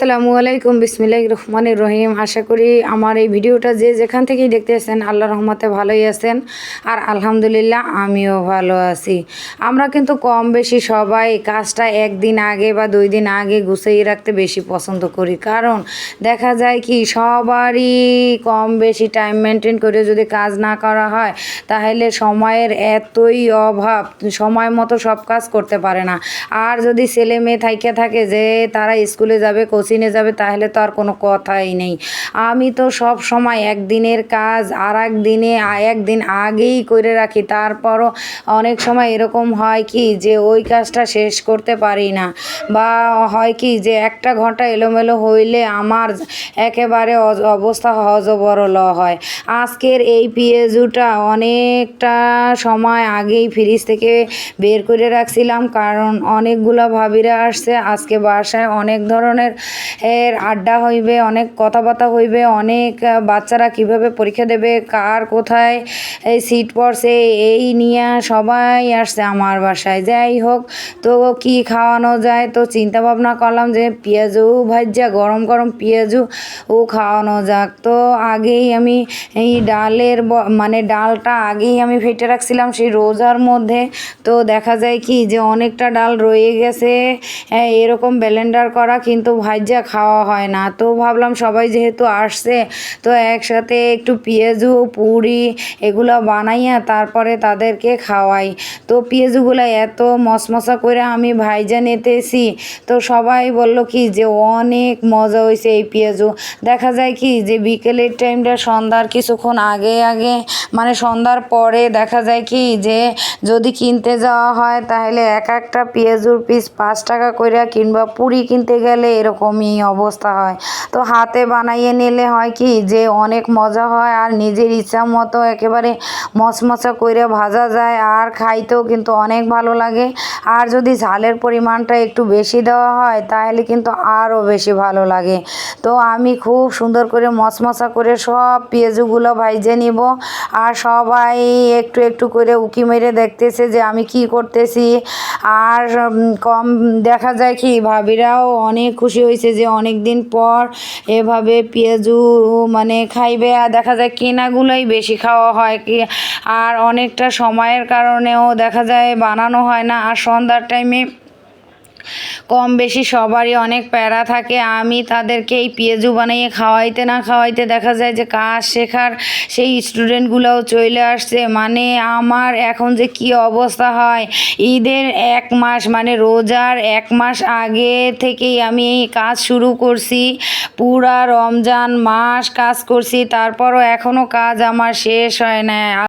আসসালামু আলাইকুম বিসমিল্লাহ রহমানির রহিম। আশা করি আমার এই ভিডিওটা যে যেখান থেকেই দেখতে আছেন আল্লাহ রহমতে ভালোই আছেন। আর আলহামদুলিল্লাহ আমিও ভালো আছি। আমরা কিন্তু কম বেশি সবাই কাজটা একদিন আগে বা দুই দিন আগে গুছিয়ে রাখতে বেশি পছন্দ করি। কারণ দেখা যায় কি, সবারই কম বেশি টাইম মেনটেন করে যদি কাজ না করা হয়, তাহলে সময়ের এতই অভাব, সময় মতো সব কাজ করতে পারে না। আর যদি ছেলে মেয়ে থাইকে থাকে যে তারা স্কুলে যাবে কোচিংয়ে যাবে, তাহলে তো আর কোনো কথাই নেই। আমি তো সব সময় একদিনের কাজ আর একদিনে, একদিন আগেই করে রাখি। তারপরও অনেক সময় এরকম হয় কি যে ওই কাজটা শেষ করতে পারি না। বা হয় কি যে একটা ঘণ্টা এলোমেলো হইলে আমার একেবারে অবস্থা হজবরল হয়। আজকের এই পিএজুটা অনেকটা সময় আগেই ফ্রিজ থেকে বের করে রাখছিলাম, কারণ অনেকগুলো ভাবিরা আসছে। আজকে বাসায় অনেক ধরনের এর আড্ডা হইবে অনেক কথাবার্তা হইবে অনেক বাচ্চারা কীভাবে পরীক্ষা দেবে কার কোথায় সিট পড়ছে এই নিয়ে সবাই আসছে আমার বাসায়। যাই হোক তো কি খাওয়ানো যায়? তো চিন্তা ভাবনা করলাম যে পেঁয়াজু ভাজা গরম গরম পেঁয়াজু ও খাওয়ানো যাক। তো আগেই আমি এই ডালের মানে ডালটা আগেই আমি ফেটে রাখছিলাম সেই রোজার মধ্যে। তো দেখা যায় কি যে অনেকটা ডাল রয়ে গেছে হ্যাঁ, এরকম ব্লেন্ডার করা কিন্তু ভাজা খাওয়া হয় না। তো ভাবলাম সবাই যেহেতু আসছে, তো একসাথে একটু পেঁয়াজু, পুরি এগুলো বানাইয়া তারপরে তাদেরকে খাওয়াই। তো পেঁয়াজুগুলো এত মশমশা করে আমি ভাইজা নিতেছি তো সবাই বলল কি যে অনেক মজা হয়েছে এই পেঁয়াজু। দেখা যায় কি যে বিকেলের টাইমটা সন্ধ্যার কিছুক্ষণ আগে আগে মানে সন্ধ্যার পরে দেখা যায় কি যে যদি কিনতে যাওয়া হয় তাহলে এক একটা পেঁয়াজুর পিস পাঁচ টাকা করে কিংবা পুরি কিনতে গেলে এরকমই অবস্থা হয়। তো হাতে বানাইয়ে নিলে হয় কি যে অনেক মজা হয় আর নিজের ইচ্ছা মতো একেবারে মচমচা করে ভাজা যায় আর খাইতেও কিন্তু অনেক ভালো লাগে। আর যদি ঝালের পরিমাণটা একটু বেশি দেওয়া হয় তাহলে কিন্তু আরও বেশি ভালো লাগে। তো আমি খুব সুন্দর করে মচমচা করে সব পেঁয়াজুগুলো ভাইজে নিব। আর সবাই একটু একটু করে উকি মেরে দেখতেছে যে আমি কি করতেছি। আর কম দেখা যায় কি, ভাবিরাও অনেক খুশি হয়েছে যে অনেক দিন পর এভাবে পেঁয়াজু মানে খাইবে। আর দেখা যায় কেনাগুলোই বেশি খাওয়া হয় কি, আর অনেকটা সময়ের কারণেও দেখা যায় বানানো হয় না। আর সন্ধ্যার টাইমে কম বেশি সবারই অনেক প্যারা থাকে। আমি তাদেরকে এই পেঁয়াজু বানিয়ে খাওয়াইতে না খাওয়াইতে দেখা যায় যে কাজ শেখার সেই স্টুডেন্টগুলোও চলে আসছে। মানে আমার এখন যে কি অবস্থা হয়, ঈদের এক মাস মানে রোজার এক মাস আগে থেকেই আমি এই কাজ শুরু করছি। পুরা রমজান মাস কাজ করছি, তারপরও এখনও কাজ আমার শেষ হয় না।